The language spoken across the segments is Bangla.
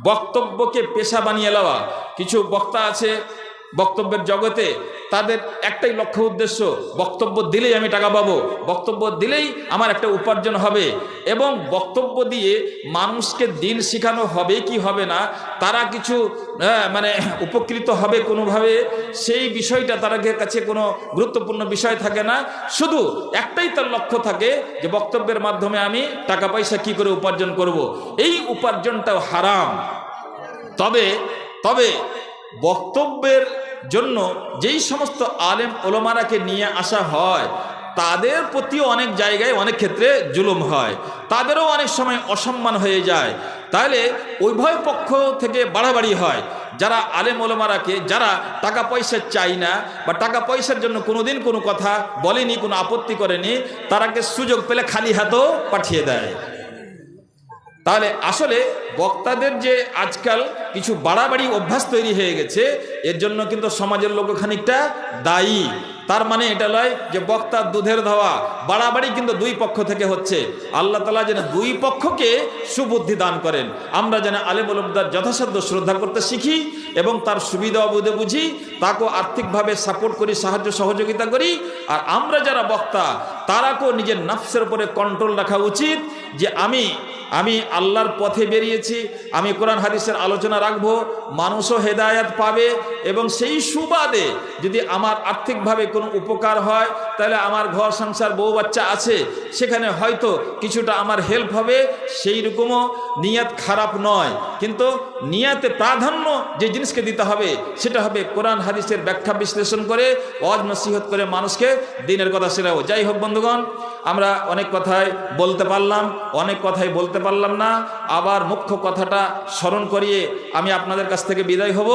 বক্তব্যকে পেশা বানিয়ে নেওয়া কিছু বক্তা আছে বক্তব্যের জগতে তাদের একটাই লক্ষ্য উদ্দেশ্য, বক্তব্য দিলেই আমি টাকা পাবো। বক্তব্য দিলেই আমার একটা উপার্জন হবে। এবং বক্তব্য দিয়ে মানুষকে দিন শেখানো হবে কি হবে না, তারা কিছু মানে উপকৃত হবে কোনোভাবে, সেই বিষয়টা তার কাছে কোনো গুরুত্বপূর্ণ বিষয় থাকে না। শুধু একটাই তার লক্ষ্য থাকে যে বক্তব্যের মাধ্যমে আমি টাকা পয়সা কি করে উপার্জন করব। এই উপার্জনটাও হারাম। তবে তবে বক্তব্যের জন্য যেই সমস্ত আলেম ওলমারাকে নিয়ে আসা হয়, তাদের প্রতিও অনেক জায়গায় অনেক ক্ষেত্রে জুলুম হয়, তাদেরও অনেক সময় অসম্মান হয়ে যায়। তাহলে উভয় পক্ষ থেকে বাড়াবাড়ি হয়। যারা আলেম ওলমারাকে, যারা টাকা পয়সা চাই না বা টাকা পয়সার জন্য কোনোদিন কোনো কথা বলেনি, কোনো আপত্তি করেনি, তারাকে সুযোগ পেলে খালি হাতও পাঠিয়ে দেয়। তাহলে আসলে বক্তাদের যে আজকাল কিছু বাড়াবাড়ি অভ্যাস তৈরি হয়ে গেছে, এর জন্য কিন্তু সমাজের লোক খানিকটা দায়ী। তার মানে এটা নয় যে বক্তার দুধের ধাওয়া, বাড়াবাড়ি কিন্তু দুই পক্ষ থেকে হচ্ছে। আল্লাহ তালা যেন দুই পক্ষকে সুবুদ্ধি দান করেন। আমরা যেন আলেম যথাসাধ্য শ্রদ্ধা করতে শিখি এবং তার সুবিধা অবুধে বুঝি, তাকেও আর্থিকভাবে সাপোর্ট করি, সাহায্য, সহযোগিতা করি। আর আমরা যারা বক্তা, তারাকেও নিজের নাফসের উপরে কন্ট্রোল রাখা উচিত যে আমি আমি আল্লাহর পথে বেরিয়েছি আমি কোরআন হাদিসের আলোচনা রাখব, মানুষও হেদায়াত পাবে এবং সেই সুবাদে যদি আমার আর্থিকভাবে কোনো উপকার হয়, তাহলে আমার ঘর সংসার বউ বাচ্চা আছে, সেখানে হয়তো কিছুটা আমার হেল্প হবে সেই রকমও নিয়াত খারাপ নয়। কিন্তু নিয়াতে প্রাধান্য যে জিনিসকে দিতে হবে, সেটা হবে কোরআন হাদিসের ব্যাখ্যা বিশ্লেষণ করে অজ নসিহত করে মানুষকে দিনের কথা শেখাবো যাই হোক বন্ধুগণ আমরা অনেক কথাই বলতে পারলাম, অনেক কথাই বলতে পারলাম না। আবার মুখ্য কথাটা স্মরণ করিয়ে আমি আপনাদের কাছ থেকে বিদায় হব।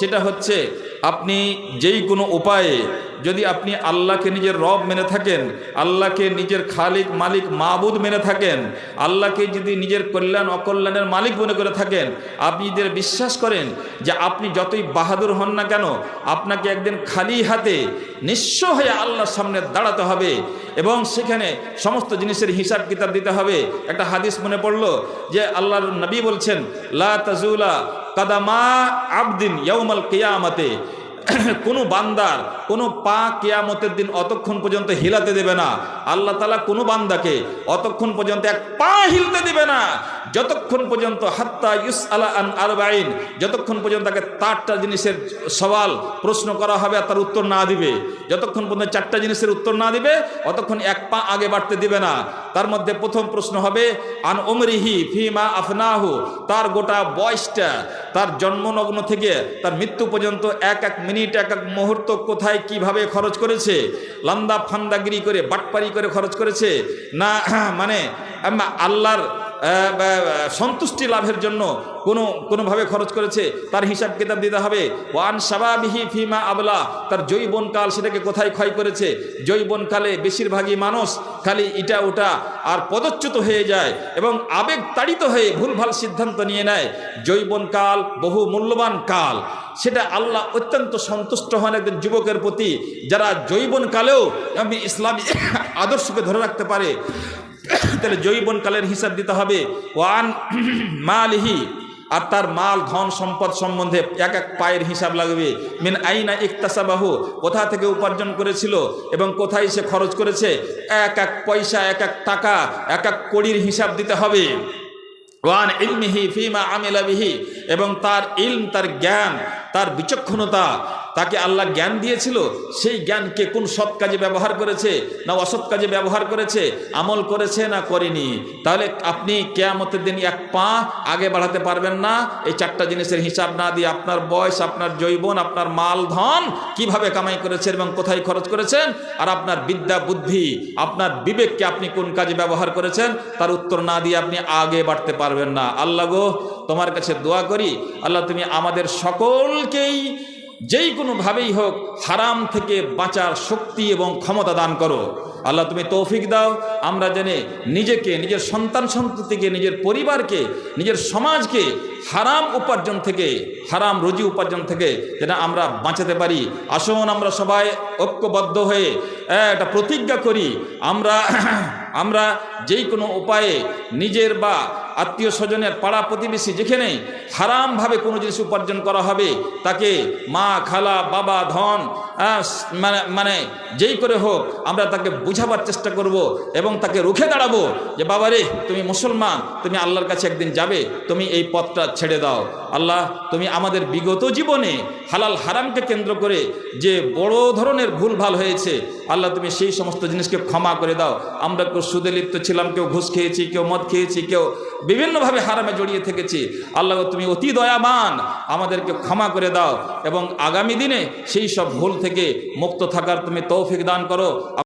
সেটা হচ্ছে, আপনি যেই কোনো উপায়ে যদি আপনি আল্লাহকে নিজের রব মেনে থাকেন, আল্লাহকে নিজের খালিক, মালিক, মাবুদ মেনে থাকেন, আল্লাহকে যদি নিজের কল্যাণ, অকল্যাণের মালিক মনে করে থাকেন, আপনি যদি বিশ্বাস করেন যে আপনি যতই বাহাদুর হন না কেন, আপনাকে একদিন খালি হাতে নিঃস্ব হয়ে আল্লাহর সামনে দাঁড়াতে হবে এবং সেখানে সমস্ত জিনিসের হিসাব কিতাব দিতে হবে। একটা হাদিস মনে পড়ল যে আল্লাহর নবী বলছেন, লা তাজুলা কাদামা আবদিন ইয়ৌমাল কিয়ামতে। কোনো বান্দার কোনো পা কেয়ামতের দিন অতক্ষণ পর্যন্ত হিলাতে দেবে না। আল্লাহ তালা কোনো বান্দাকে অতক্ষণ পর্যন্ত এক পা হিলতে দেবে না। যতক্ষণ পর্যন্ত হাত্তা ইউস আলা আন আরবাইন, যতক্ষণ পর্যন্ত তাকে তারটা জিনিসের সওয়াল প্রশ্ন করা হবে আর তার উত্তর না দিবে, যতক্ষণ পর্যন্ত চারটা জিনিসের উত্তর না দিবে, অতক্ষণ এক পা আগে বাড়তে দিবে না। তার মধ্যে প্রথম প্রশ্ন হবে, আন ওমরিহি ফিমা আফনাহু, তার গোটা বয়সটা, তার জন্মনগ্ন থেকে তার মৃত্যু পর্যন্ত এক এক মিনিট, এক এক মুহূর্ত কোথায় কীভাবে খরচ করেছে, লান্দা ফান্দাগিরি করে, বাটপারি করে খরচ করেছে, না মানে আল্লাহর সন্তুষ্টি লাভের জন্য কোনো, কোনোভাবে খরচ করেছে, তার হিসাব কিতাব দিতে হবে। ওয়ান সাবাবিহি ফিমা আবলা, তার যৌবনকাল সেটাকে কোথায় ক্ষয় করেছে? যৌবনকালে বেশিরভাগই মানুষ খালি ইটা, ওটা আর পদচ্যুত হয়ে যায় এবং আবেগ তাড়িত হয়ে ভুলভাল সিদ্ধান্ত নিয়ে নেয়। যৌবনকাল বহু মূল্যবান কাল। সেটা আল্লাহ অত্যন্ত সন্তুষ্ট হন একজন যুবকের প্রতি, যারা যৌবনকালেও আমি ইসলামী আদর্শকে ধরে রাখতে পারে। তাহলে যৌবনকালের হিসাব দিতে হবে। ওয়ান মালিহি, আর তার মাল, ধন, সম্পদ সম্বন্ধে এক এক পায়ের হিসাব লাগবে। মিন আইনা ইকতাসাবাহু, কোথা থেকে উপার্জন করেছিল এবং কোথায় সে খরচ করেছে, এক এক পয়সা, এক এক টাকা, এক এক কড়ির হিসাব দিতে হবে। ওয়ান ইলমিহি ফিমা আমিলা বিহি, এবং তার ইলম, তার জ্ঞান তার বিচক্ষণতা, তাকে আল্লাহ জ্ঞান দিয়েছিল, সেই জ্ঞানকে কোন সৎ কাজে ব্যবহার করেছে, না অসৎ কাজে ব্যবহার করেছে, আমল করেছে না করেনি। তাহলে আপনি কেয়ামতের দিন এক পা আগে বাড়াতে পারবেন না। এই চারটা জিনিসের হিসাব না দিয়ে আপনার বয়স, আপনার জৈবন আপনার মাল, ধন কীভাবে কামাই করেছেন এবং কোথায় খরচ করেছেন, আর আপনার বিদ্যা, বুদ্ধি, আপনার বিবেককে আপনি কোন কাজে ব্যবহার করেছেন, তার উত্তর না দিয়ে আপনি আগে বাড়তে পারবেন না। আল্লাহ গো তোমার কাছে দোয়া করি, আল্লাহ তুমি আমাদের সকলকেই যেই কোনোভাবেই হোক হারাম থেকে বাঁচার শক্তি এবং ক্ষমতা দান করো। আল্লাহ তুমি তৌফিক দাও, আমরা জেনে নিজেকে, নিজের সন্তান সন্ততিকে, নিজের পরিবারকে, নিজের সমাজকে হারাম উপার্জন থেকে, হারাম রুজি উপার্জন থেকে যেন আমরা বাঁচাতে পারি। আসুন আমরা সবাই ঐক্যবদ্ধ হয়ে একটা প্রতিজ্ঞা করি, আমরা আমরা যেই কোনো উপায়ে নিজের বা আত্মীয় স্বজনের পাড়া প্রতিবেশী যেখানে হারামভাবে কোনো জিনিস উপার্জন করা হবে, তাকে মা, খালা, বাবা, ধন মানে মানে যেই করে হোক, আমরা তাকে বুঝাবার চেষ্টা করব এবং তাকে রুখে দাঁড়াবো যে, বাবা রে, তুমি মুসলমান, তুমি আল্লাহর কাছে একদিন যাবে, তুমি এই পথটা ছেড়ে দাও। আল্লাহ, তুমি আমাদের বিগত জীবনে হালাল হারামকে কেন্দ্র করে যে বড় ধরনের ভুল ভালো হয়েছে, আল্লাহ, তুমি সেই সমস্ত জিনিসকে ক্ষমা করে দাও। আমরা কেউ সুদে লিপ্ত ছিলাম, কেউ ঘুষ খেয়েছি, কেউ মদ খেয়েছি, কেউ বিভিন্নভাবে হারামে জড়িয়ে থেকেছি। আল্লাহ, তুমি অতি দয়াবান আমাদেরকে ক্ষমা করে দাও এবং আগামী দিনে সেই সব ভুল থেকে মুক্ত থাকার তুমি তৌফিক দান করো।